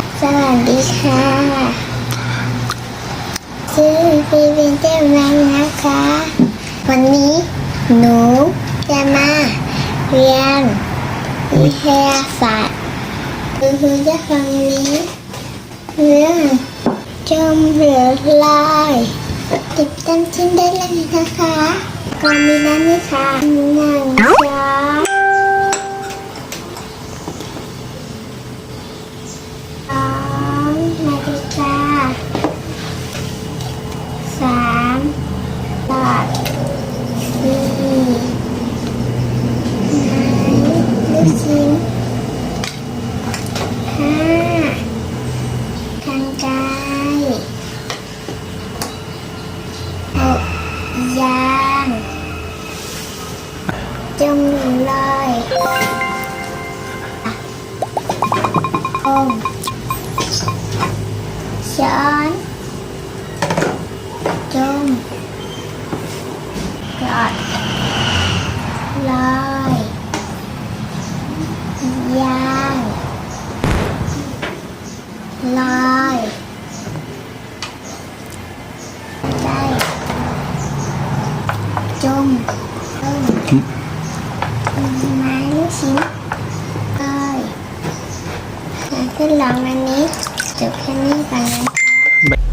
สวัสดีค่ะชื่อพีวินเจอร์แมนนะคะ วันนี้หนูจะมาเรียนวิทยาศาสตร์คือคือจะฟังนี้ เรื่องจมเหลือลายติดตามชิ้นได้เลยนะคะก่อนมีนั้นนะคะหนัง สามบาทสี่ไม้ลูกชิ้นห้ากันไกรหกยางจมลอยอมช้อนจมกอดลอยยาง ลอยได้จมต้มไม้ลูกชิ้นลอยมาทดลองวันนี้จบแค่นี้ก่อนนะ